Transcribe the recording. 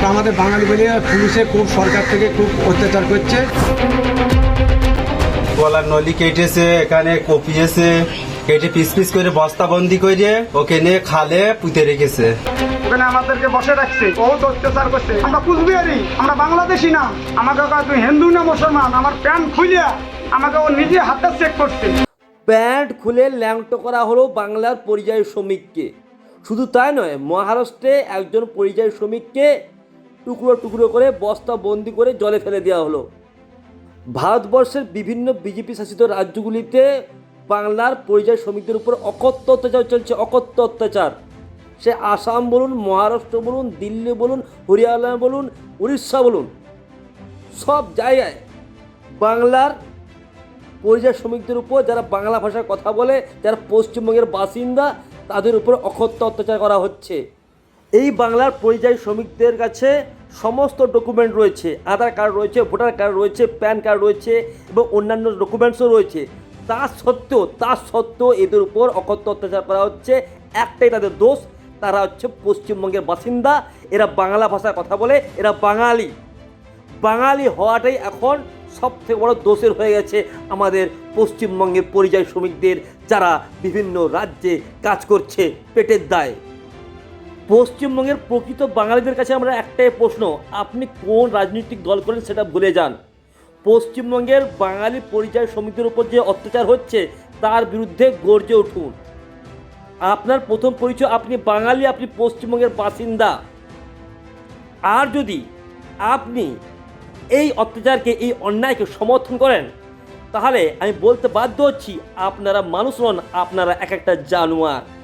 তো আমাদের বাঙালি বলে পুলিশে খুব সরকার থেকে খুব অত্যাচার করছে। গলার নলি কেটেছে এখানে কপিয়েছে কেটে পিস পিস করে বস্তা বন্দি করে ওকে নিয়ে খালে পুঁতে রেখেছে। ওখানে আমাদেরকে বসে রাখছে বহুত অত্যাচার করছে। আমরা কুচবিহারি আমরা বাংলাদেশি না। আমাকে কয়, তুই হিন্দু না মুসলমান? আমার প্যান্ট খুলিয়া আমাকে ও নিজে হাতে চেক করছে। প্যান্ট খুলে ল্যাংটো করা হলো বাংলার পরিযায়ী শ্রমিককে। শুধু তাই নয়, মহারাষ্ট্রে একজন পরিযায়ী শ্রমিককে টুকরো টুকরো করে বস্তা বন্দি করে জলে ফেলে দেওয়া হলো। ভারতবর্ষের বিভিন্ন বিজেপি শাসিত রাজ্যগুলিতে বাংলার পরিযায়ী শ্রমিকদের উপর অকথ্য অত্যাচার চলছে, অকথ্য অত্যাচার। সে আসাম বলুন, মহারাষ্ট্র বলুন, দিল্লি বলুন, হরিয়ানা বলুন, উড়িষ্যা বলুন, সব জায়গায় বাংলার পরিযায়ী শ্রমিকদের উপর যারা বাংলা ভাষায় কথা বলে, যারা পশ্চিমবঙ্গের বাসিন্দা, তাদের উপর অকথ্য অত্যাচার করা হচ্ছে। এই বাংলার পরিযায়ী শ্রমিকদের কাছে সমস্ত ডকুমেন্ট রয়েছে। আধার কার্ড রয়েছে, ভোটার কার্ড রয়েছে, প্যান কার্ড রয়েছে এবং অন্যান্য ডকুমেন্টসও রয়েছে। তা সত্ত্বেও তা সত্ত্বেও এদের উপর অকথ্য অত্যাচার করা হচ্ছে। একটাই তাদের দোষ, তারা হচ্ছে পশ্চিমবঙ্গের বাসিন্দা। এরা বাংলা ভাষায় কথা বলে, এরা বাঙালি। বাঙালি হওয়াটাই এখন সব থেকে বড় দোষের হয়ে গেছে আমাদের পশ্চিমবঙ্গের পরিযায়ী শ্রমিকদের যারা বিভিন্ন রাজ্যে কাজ করছে পেটের দায়। পশ্চিমবঙ্গের প্রকৃত বাঙালিদের কাছে আমরা একটাই প্রশ্ন, আপনি কোন রাজনৈতিক দল করেন সেটা ভুলে যান। পশ্চিমবঙ্গের বাঙালি পরিযায়ী শ্রমিকদের উপর যে অত্যাচার হচ্ছে, তার বিরুদ্ধে গর্জে উঠুন। আপনার প্রথম পরিচয়, আপনি বাঙালি, আপনি পশ্চিমবঙ্গের বাসিন্দা। আর যদি আপনি এই অত্যাচারকে, এই অন্যায়কে সমর্থন করেন, তাহলে আমি বলতে বাধ্য হচ্ছি আপনারা মানুষ নন, আপনারা এক একটা জানোয়ার।